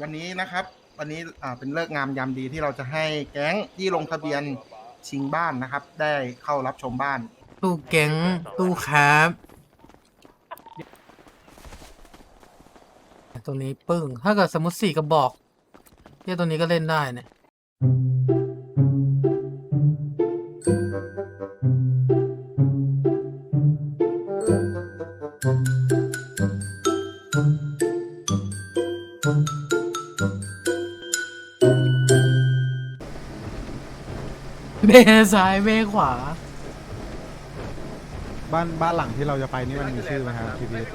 วันนี้นะครับ วันนี้อ่าเป็นเลิกษ์งามยามดีที่เราจะให้แก๊งที่ลงทะเบียนชิงบ้านนะครับ ได้เข้ารับชมบ้าน ตู้แก๊งตู้ครับตัวนี้ปึ้ง ถ้าเกิดสมมติสี่กระบอกเนี่ยตัวนี้ก็เล่นได้เนี่ย เบซ้ายเบขวา บ้านบ้านหลังที่เราจะไปนี่มันมีชื่อไหมครับพี่พีท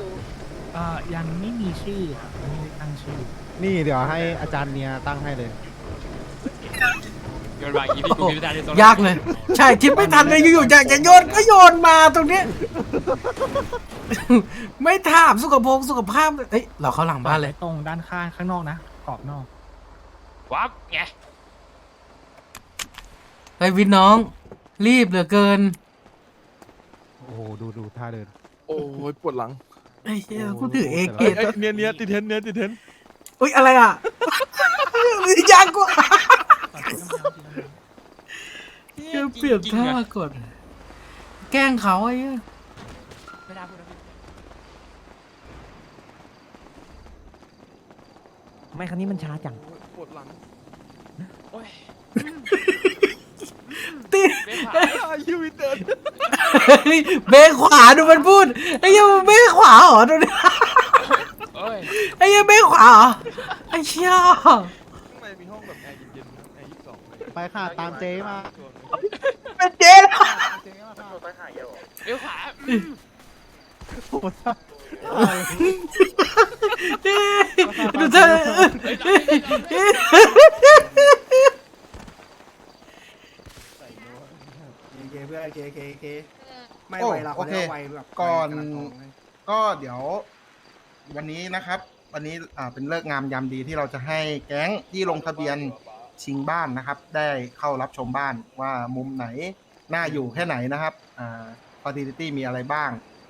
เอ่อยังไม่มีชื่อครับยังไม่ได้ตั้งชื่อ นี่เดี๋ยวให้อาจารย์เนียตั้งให้เลย โยนวางอย่างนี้พี่กูคิดไม่ได้เลยยากเลย ใช่คิดไม่ทันเลยอยู่ๆอยากจะโยนก็โยนมาตรงเนี้ย ไม่ถามสุขภพสุขภาพเอ้ยเราเข้าหลังบ้านเลย ตรงด้านข้างข้างนอกนะ กรอบนอกวับไงไปวินน้อง รีบเหลือเกินโอ้โหดูดูท่าเดิน โอ้ยปวดหลังไอ้เหี้ยกูถือเอเกเอ้ยตเอ้ยเนียนเนียนติดเทนเนียนติดเทนอุ้ยอะไรอะ ยากกว่าเดี๋ยวเปลี่ยนท่าก่อนแกล้งเขาไอ้เหี้ย ไม่ได้พูดนะพี่ ไม่ครั้งนี้มันช้าจัง ปวดหลัง โอ้ยตีไม่ผ่านอ้าวยูวินเดินเบนขวาดูมันพูดไอ้เหี้ยมันเบนขวาเหรอดูดิโอ้ยไอ้เหี้ยเบนขวาเหรอไอ้เชี่ยข้างในมีห้องแบบแอร์เย็นๆนะแอร์ยี่สิบสองเลยไปค่ะตามเจ๊มา เป็นเจ๊ละเจ๊มาค่ะเลี้ยวขวาดูเธอเฮ้ยเราไม่ได้เราไม่ได้เคเพื่อเคเคเคไม่โอ้ไหวละโอเคไวแบบก่อนก็เดี๋ยว วันนี้นะครับ วันนี้อ่าเป็นเลิกงามยามดีที่เราจะให้แก๊งที่ลงทะเบียนชิงบ้านนะครับ ได้เข้ารับชมบ้านว่ามุมไหนน่าอยู่แค่ไหนนะครับอ่าฟาซิลิตี้มีอะไรบ้าง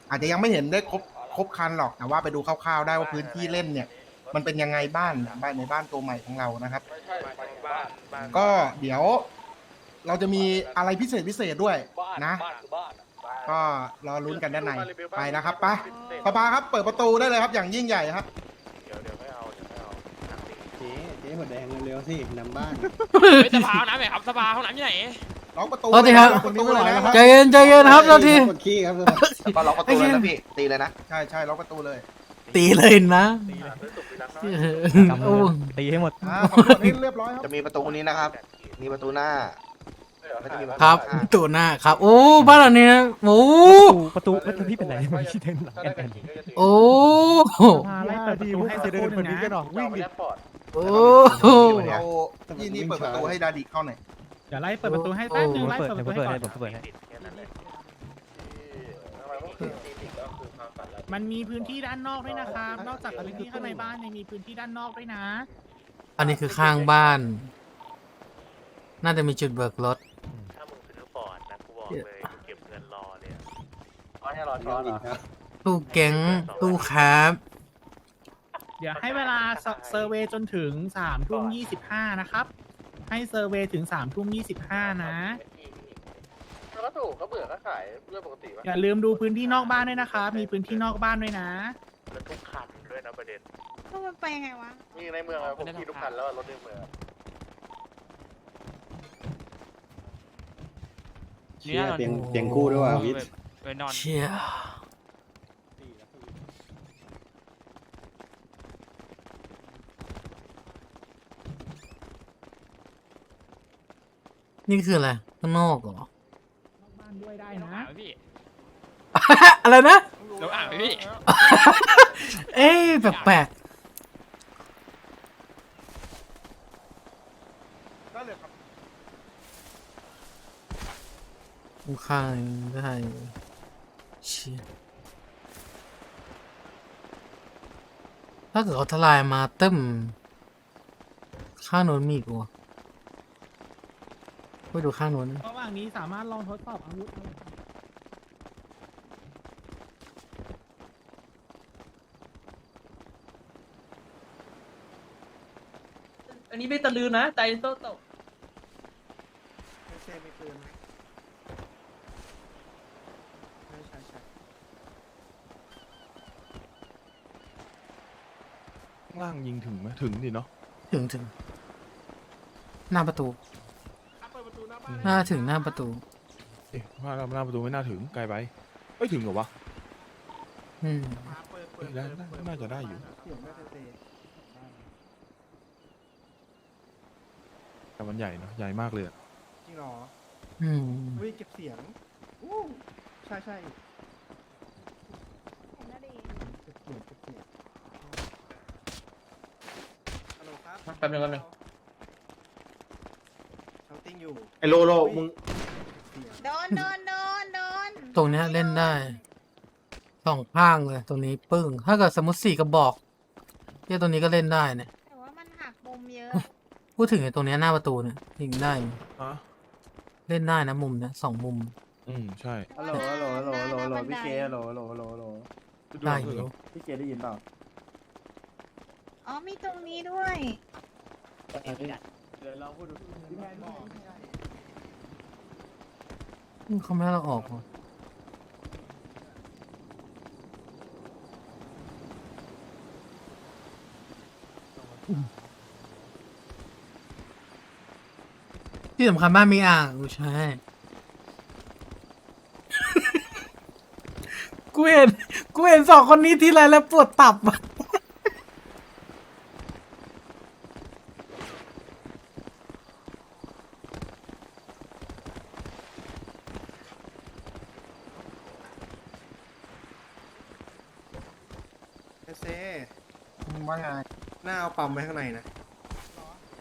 อาจจะยังไม่เห็นได้ครบ ครบคันหรอกแต่ว่าไปดูคร่าวๆได้ว่าพื้นที่เล่นเนี่ย มันเป็นยังไงบ้านบ้านในบ้านตัวใหม่ของเรานะครับ ก็เดี๋ยวเราจะมีอะไรพิเศษพิเศษด้วยนะ ก็รอลุ้นกันด้านในไปนะครับไปพอพาครับ เปิดประตูได้เลยครับอย่างยิ่งใหญ่ครับเจ๊เจ๊หัวแดงเร็วๆสินำบ้าน เฮ้ยสภาห้องน้ำไหนครับสภาห้องน้ำที่ไหน ล็อกประตูโทษทีครับ ล็อกประตูเลยนะครับใจเย็นใจเย็นครับเราทีกดขี้ครับก็ล็อกประตูเลยนะพี่ ตีเลยนะ ใช่ใช่ล็อกประตูเลยตีเลยนะโอ้ตีให้หมดอ่าขอบคุณนี่เรียบร้อยครับจะมีประตูนี้นะครับ มีประตูหน้าแล้วจะมีประตูครับข้างตัวหน้าครับ โอ้บ้านหลังนี้นะโอ้ประตูประตูพี่เป็นไรไม่ใช่เดินหลังกันโอ้พาไล่เปิดประตูให้จะสักเดิคนหคนนึ่งนี้กันหรอนะวิ่งดิโอ้เราที่นี่เปิดประตูให้ดาดิเข้าหน่อย เดี๋ยวไล่เปิดประตูให้แป๊บนึงไล่เปิดเปิดประเดี๋ยวตูเปิให้ดก่ให้อนผมเปิดให้ มันมีพื้นที่ด้านนอกด้วยนะครับ นอกจากพื้นที่ข้างในบ้านยังมีพื้นที่ด้านนอกด้วยนะ อันนี้คือข้างบ้าน น่าจะมีจุดเบิกรถ ถ้ามึงซื้อฟอร์ดนะกูบอกเลยกูเก็บเงินรอเลยอะให้รอช้อนเหรอตู้แก๊งตู้ครับเดี๋ยวให้เวลาเซอร์เวย์จนถึงสามทุ่มยี่สิบห้านะครับ ให้เซอร์เวย์ถึงสามทุ่มยี่สิบห้านะ ก็ถูกก็เบื่อก็ขายเรื่องปกติอย่าลืมดูพื้นที่นอกบ้านด้วยนะครับมีพื้นที่นอกบ้านด้วยนะแล้วทุกคันด้วยนะประเด็นมันไปยังไงวะมีในเมืองผมขี่ทุกคันแล้วรถในเมืองเนี่ยเตียงเตียงคู่ด้วยว่ะวิทย์ ไปนอน เชี่ย นี่คืออะไรข้างนอกเหรอนอกบ้านด้วยได้เรานะอ่านไหมพี่อะไรนะ เราอ่านไหมพี่เอ้ยแปลกได้เลยครับๆข้างๆได้เชี่ยถ้าเกิดเขาทลายมาเต็มข้างโน้นมีอีกวะ ไปดูข้างโน้นระหว่างนี้สามารถลองทดสอบอาวุธอะไรอันนี้ไม่ตะลือนะใจโตโตไม่ใช่ไม่ปืนไหมใช่ใช่ใช่ข้างล่างยิงถึงไหมถึงดิเนาะถึงถึงหน้าประตู หน้าถึงหน้าประตู เอ๊ะว่าเราหน้าประตูไม่น่าถึงไกลไปเอ้ยถึงเหรอวะอืมเอ้ยได้ได้น่าจะได้อยู่เสียงน่าจะเตะแต่มันใหญ่เนาะใหญ่มากเลยอะจริงเหรออืมอุ้ยเก็บเสียงอู้ใช่ใช่เก็บเสียงเก็บเสียงฮัลโหลครับแป๊บนึงแป๊บนึงเชาติ้ง อยู่ไอโลโลมึงเสียงโดนโดนโดนโดนตรงเนี้ยเล่นได้สองข้างเลยตรงนี้ปึ้ง ถ้าเกิดสมมติสี่กระบอกเนี่ยตรงนี้ก็เล่นได้เนี่ยแต่ว่ามันหักมุมเยอะพูดถึงไอ้ตรงเนี้ยหน้าประตูเนี่ยยิงได้ฮะเล่นได้นะมุมเนี่ยสองมุมอืมใช่ฮัลโหลฮัลโหลฮัลโหลฮัลโหลฮัลโหลพี่เคฮัลโหลฮัลโหลฮัลโหลฮัลโหลได้อยู่พี่เกดได้ยินเปล่าอ๋อมีตรงนี้ด้วย เดี๋ยวเราพูดดูพี่แมนบอกเขาไม่ให้เราออกเหรอที่สำคัญบ้านมีอ่างกูใช่ กูเห็นกูเห็นสองคนนี้ทีไรแล้วปวดตับอะ เอเซ ว่าไง หน้าเอาปั๊ม ไว้ข้างในนะ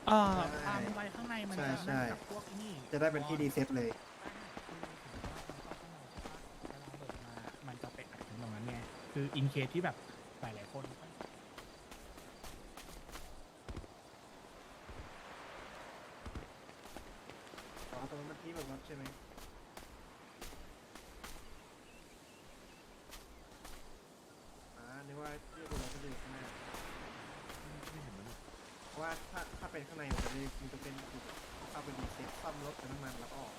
เออตามไปข้างในมันใช่จะใช่ กับพวกนี่จะได้เป็นที่รีเซ็ตเลยมันจะไปอัดถึงตรงนั้นไงคืออินเคสที่แบบหลายๆคนอ๋อตรงนั้นมันที่แบบนั้นใช่ไหมอ่านึกว่าที่ดูเราจะอยู่ข้างหน้าเพราะว่าถ้าถ้าเป็นข้างในมันจะมีมันจะเป็นจุดเข้าไปรีเซ็ตซ่อมรถเติมน้ำมันแล้วก็ออก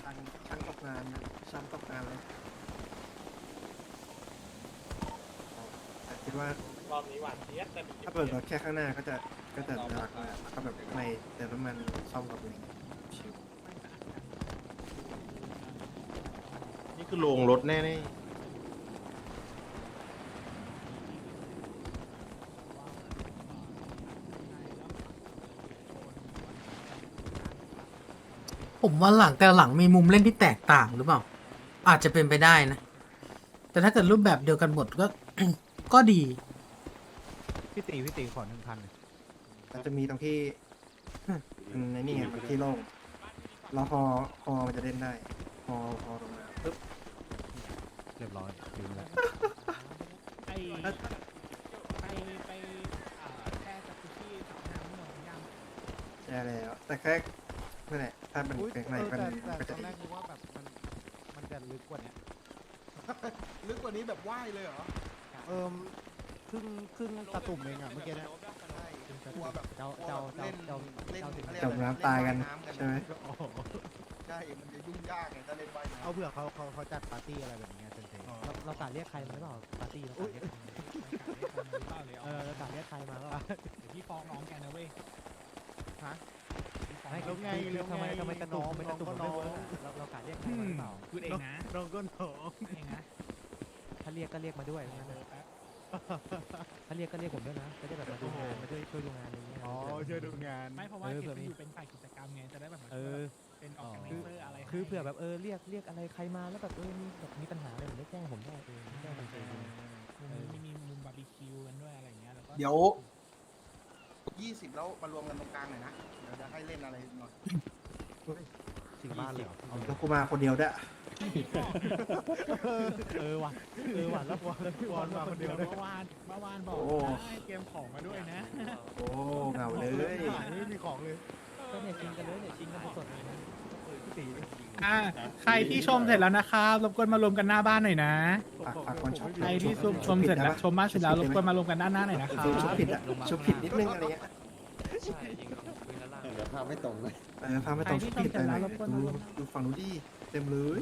ช่างช่างตกงานนะช่างตกงานเลยแต่คิด ว่ารอบนี้หวานเจี๊ยบแต่ถ้าเปิดรถแค่ข้างหน้าก็จะก็จะหลักมากถ้าแบบในเติมน้ำมันซ่อมกับอะไรอย่างเงี้ยชิวนี่คือโรงรถแน่ผมว่าหลังแต่หลังมีมุมเล่นที่แตกต่างหรือเปล่า อาจจะเป็นไปได้นะ แต่ถ้าเกิดรูปแบบเดียวกันหมดก็ ก็ดี พี่ตีพี่ตีขอหนึ่งพันมันจะมีตรงที่อืมในนี่ไงมันที่โล่งแล้วพอพอมันจะเล่นได้พอพอลงมาปึ๊บเรียบร้อยลืมแล้วไอไปไปเอ่อแค่จักรุชี่สระน้ำหนองยังแย่แล้ว แต่แค่นั่นแหละถ้ามันเป็นข้างในก็แต่แต่ก็ตจะอนแรดีกนึกว่าแบบมันมันจะลึกกว่าเนี้ยๆลึกกว่านี้แบบว่ายเลยเหรอ เอิมครึ่งครึ่งตะตุ่มเองอะเมื่อกี้เนะกลัวแบบเจ้าเจ้าเจ้าเล่นเจ้าเล่นเจ้าถึงเล่จมน้ำตายกันเล่ว่ใช่ไหมโอ้โหใช่มันจะยุ่งยากไงถ้าเล่นว่ายน้เอาเผื่อเขาเขาเขาจัดปาร์ตี้อะไรแบบเนี้ยเฉยๆเราเรากะเรียกใครมาหรือเปล่าปาร์ตี้เรากะเรียกเออเรากะเรียกใครมาก็เดี๋ยวพี่ฟ้องน้องแกนะเว้ยฮะพี่ฟ้องไม่น้องไงทำไมทำไมตะตุ่มไม่ตะตุ่มไม่เวิร์กอะเราเรากะเรียกใครมาหรือเปล่าพูดเองนะ น้องก็น้องพูดเองนะถ้า เรียกก็เรียกมาด้วยงั้นนะถ้าเรียกก็เรียกผมด้วยนะจะได้แบบมาดูงานมาช่วยช่วยดูงานอะไรอย่างเงี้ยอ๋อช่วยดูงาน ไม่เพราะว่าเออเก็บเผื่อไปมีอยู่เป็นฝ่ายกิจกรรมไงจะได้แบบมาเอช่วยอ เป็นออ๋ออแกไนเซอร์อะไรคือเผื่อแบบเออเรียกเรียกอะไรใครมาแล้วแบบเออมีแบบมีปัญหาอะไรผมได้แจ้งผมได้เออแจ้งผมเองมุมนี้มีมุมบาร์บีคิวกันด้วยอะไรอย่างเงี้ยแล้วก็ำเดี๋ยวยี่สิบแล้วมารวมกันตรงกลางหน่อยนะ เดี๋ยวจะให้เล่นอะไรหน่อยสีชิงบ้านเลยเหรอเอาแล้วกูมาคนเดียวด้วย เออว่ะเออว่ะแล้ววอนแล้ววอนมาคนเดียวด้วยเมื่อวานเมื่อวานบอกโอ้ให้เตรียมของมาด้วยนะโอ้เหงาเลย ไม่มีของเลยก็เนี่ยชิงกันเลยเนี่ยชิงกันสดๆเลยนะพี่ตีอ่าใครที่ชมเสร็จแล้วนะครับรบกวนมารวมกันหน้าบ้านหน่อยนะ ฝากฝากคนชอบ ใครที่ชมชมเสร็จแล้วชมบ้านเสร็จแล้วรบกวนมารวมกันด้านหน้าหน่อยนะครัชุบบผิดอะชุบผิดนิดนึงอะไรเงี้ยเดี๋ยวภาพไม่ตรงเลยเออพาไปตรงชุบผิดไปหน่อยดูดูฝั่งนู้นดิเต็มเลย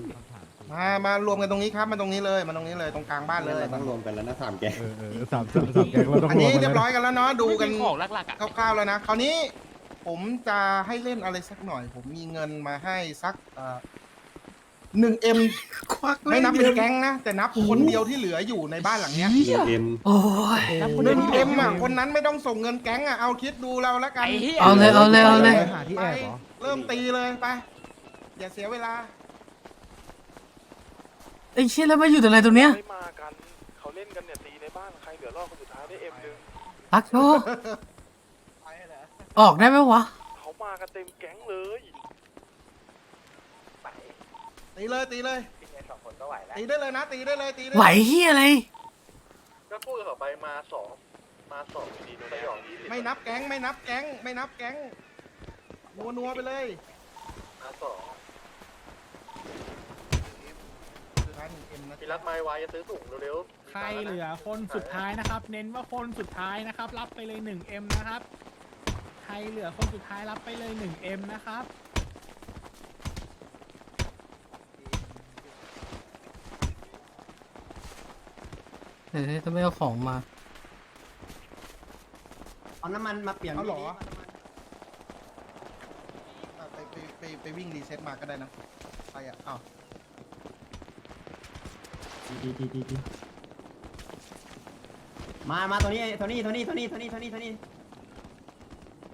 มา มารวมกันตรงนี้ครับมาตรงนี้เลยมาตรงนี้เลยตรงกลางบ้านเลยต้องรวมกันแล้วนะสามแกเออเออสามสามสามแกงเราต้องอันรวนี้มกันเรียบร้แล้วอยกันแล้วเนาะดูกันของหลักๆอะคร่าวๆแล้วนะคราวนี้ผมจะให้เล่นอะไรสักหน่อย ผมมีเงินมาให้สักหนึ่งเอ็มควักไม่นับเป็นแก๊งนะ แต่นับคนเดียวที่เหลืออยู่ในบ้านหลังเนี้ยเอ็มโอ้ย หนึ่งเอ็มอะคนนั้นไม่ต้องส่งเงินแก๊งอะเอาคิดดูเราแล้วกันเอาเลยเอาเลยเอาเลย หาที่แอบเหรอ เริ่มตีเลยไป อย่าเสียเวลา ไอ้เชี่ยแล้วมาอยู่แต่อะไรตรงเนี้ยไม่มากันเขาเล่นกันเนี่ยตีในบ้านใครเหลือรอบคนสุดท้ายได้เอ็มหนึ่งรักโชออกได้ไหมวะ เขามากันเต็มแก๊งเลยตีเลยตีเลยสองคนก็ไหวแล้วตีได้เลยนะตีได้เลยตีได้ไหวเฮียอะไร ก็พูดกันต่อไปมาสองมาสองดีๆสยองยี่สิบไม่นับแก๊งไม่นับแก๊งไม่นับแก๊งนัวนัวๆไปเลยมาสอง พี่พี่รักไม้ไว้จะซื้อถุงเร็วๆใครเหลือคนสุดท้ายนะครับ เน้นว่าคนสุดท้ายนะครับ รับไปเลย 1 M นะครับ ใครเหลือคนสุดท้ายรับไปเลย 1 M นะครับเดี๋ยวจะไม่เอาของมา เอาน้ำมันมาเปลี่ยนเอาเหรอ ไปไปไปไปวิ่งรีเซ็ตมาก็ได้นะ ไปอะอ้าว ดีดีดีดีมามาตัวนี้ตัวนี้ตัวนี้ตัวนี้ตัวนี้ตัวนี้ตัวนี้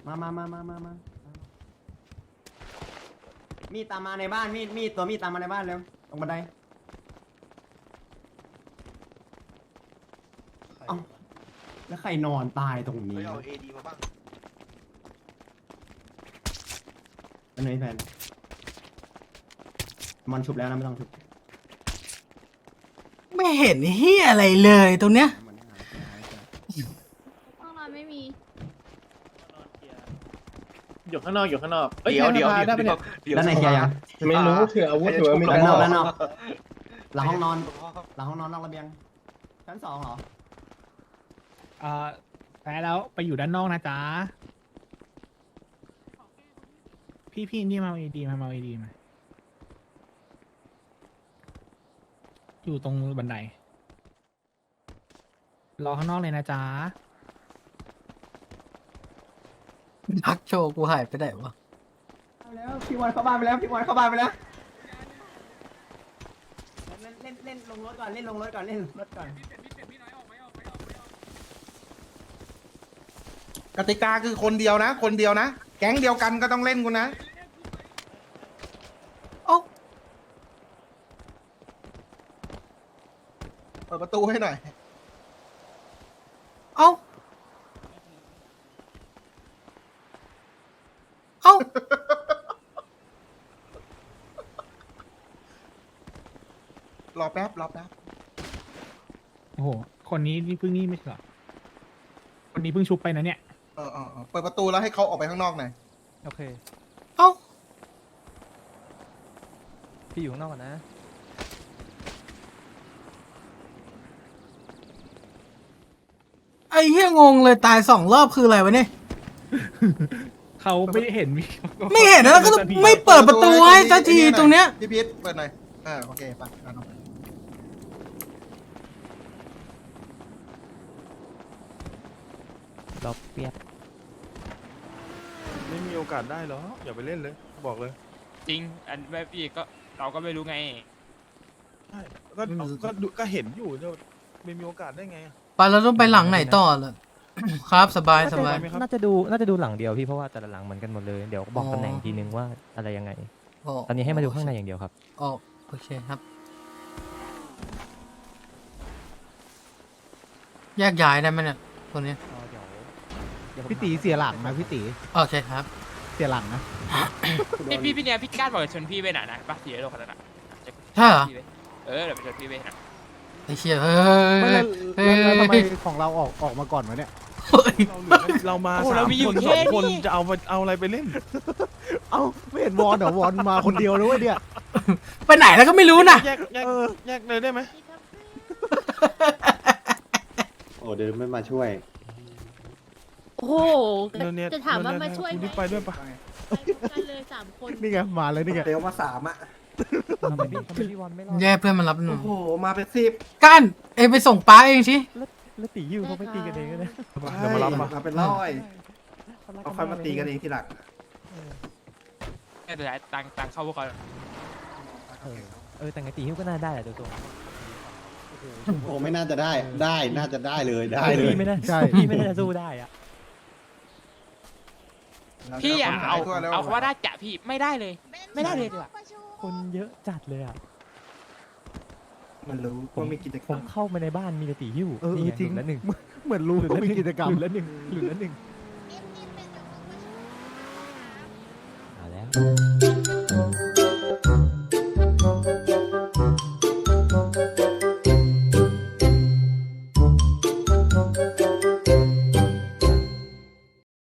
มามามามามามามีดตามมาในบ้านมีดมีดตัวมีดตามมาในบ้านเร็วตรงบันไดเอ้าแล้วใครนอนตายตรงนี้เอาเอดีมาบ้างอันนี้แฟนมันชุบแล้วนะไม่ต้องชุบ ไม่เห็นเฮียอะไรเลยตรงเนี้ยมันหายหายหายห้องนอนไม่มี อยู่ข้างนอกอยู่ข้างนอกเดี๋ยวเดี๋ยวได้ปะเนี่ยด้านในเคลียร์ยังไม่รู้ถืออาวุธถือมีด้านนอกด้านนอกหลังห้องนอน หลังห้องนอนนอกระเบียง ชั้นสองเหรอ เอ่อแพ้แล้วไปอยู่ด้านนอกนะจ๊ะ พี่พี่นี่มาเอาเอดีมามาเอาเอดีมา อยู่ตรงบันได รอข้างนอกเลยนะจ๊ะ พักโชว์กูหายไปไหนวะแล้วพี่วันเข้าบ้านไปแล้วพี่วันเข้าบ้านไปแล้วเล่นเล่นเล่นลงรถก่อนเล่นลงรถก่อนเล่นรถก่อนกติกาคือคนเดียวนะ คนเดียวนะ แก๊งเดียวกันก็ต้องเล่นกูนะ เอ้า เปิดประตูให้หน่อย เอ้า เอ้า รอแป๊บ รอแป๊บ โอ้โห คนนี้นี่เพิ่งนี่ไม่ใช่เหรอ คนนี้เพิ่งชุบไปนะเนี่ย เออเออเออเปิดประตูแล้วให้เขาออกไปข้างนอกหน่อย โอเค เอ้า พี่อยู่ข้างนอกก่อนนะ อ้เหี้ยงงเลยตายสองรอบคืออะไรวะเนี่ย เขาไม่ได้เห็นมีไม่เห็นแล้วก็ไม่เปิดประตูให้สักทีตรงเนี้ย พี่พีทเปิดหน่อยเออโอเคไปดันออกไปเราเปียกไม่มีโอกาสได้หรอ อย่าไปเล่นเลย บอกเลยจริง อันแบบพี่ก็เราก็ไม่รู้ไง ใช่ก็ก็ดูก็เห็นอยู่จะไม่มีโอกาสได้ไงอะ ไปเราต้องไปหลังไหนต่อล่ะครับสบายสบายไหมครับน่าจะดูน่าจะดูหลังเดียวพี่เพราะว่าแต่ละหลังเหมือนกันหมดเลยเดี๋ยวบอกอ๋อตำแหน่งอีกทีนึงว่าอะไรยังไงโอ้ตอนนี้ให้มาดูข้างในอย่างเดียวครับอ๋อโอเคครับ แยกย้ายได้ไหมเนี่ยคนนี้พี่ตีเสียหลังนะพี่ตีโอเคครับ เสียหลังนะนี่พี่พี่เนี่ยพี่ก้านบอกจะชวนพี่ไปไหนนะปะสีโลกขนาดนั้นอะจะใช่เหรอพี่ไปเออเดี๋ยวไปชวนพี่ไปนะ ไอ้เชี่ยเฮ้ไม่ยแล้วเฮ้ยแล้วแล้วทำไมเฮ้ยของเราออกออกมาก่อนวะเนี่ยเราเหลือเรามาโอ้สาเรามมีอยู่คนสแค่องคนนี้ จะเอาไปเอาอะไรไปเล่น เอ้าไม่เห็นวอนเหรอวอนมาคนเดียวเลยเว้ยเนี่ยไปไหนแล้วก็ไม่รู้นะแยกแยกแยกเลยได้ไหมโอ้เดินไม่มาช่วย โอ้โหเดี๋ยวเนี่ยจะถามว่ามาช่วยคุณไหมนี่ไปด้วยปะกันเลยสามคนนี่ไงมาเลยนี่ไงเดี๋ยวมาสามอะ ทำไมพี่ทำไมพี่วอนไม่รอดแย่เพื่อนมันรับหนูโอ้โห มาเป็นสิบก้านเอยไปส่งป้าเองสิแล้วตีฮิวเขาไม่ตีกันเองเลยนะเดี๋ยวมารับมามา เป็นร้อยเอาค่อยมาตีกันเองทีหลังเนี่ยเดี๋ยวตังตังเข้าพวกเขาเออเออแต่ไงตีฮิวก็น่าได้แหละตัวตัวโอ้ไม่น่าจะได้ได้น่าจะได้เลยได้เลยพี่ไม่ได้ใช่พี่ไม่ได้จะสู้ได้อะพี่อะเอาทั่วแล้วเอาคำว่าได้จะพี่ไม่ได้เลย ไม่ได้เลยดีกว่า คนเยอะจัดเลยอะ มันรู้ว่ามีกิจกผรรม มเข้ามาในบ้านมีแต่ตีฮิวเออนี่ไงจริง หลุดแล้วหนึ่งเหมือนรู้ว่ามีกิจกรรมหลุดแล้วหนึ่งหลุดแล้วหนึ่งเอาแล้ว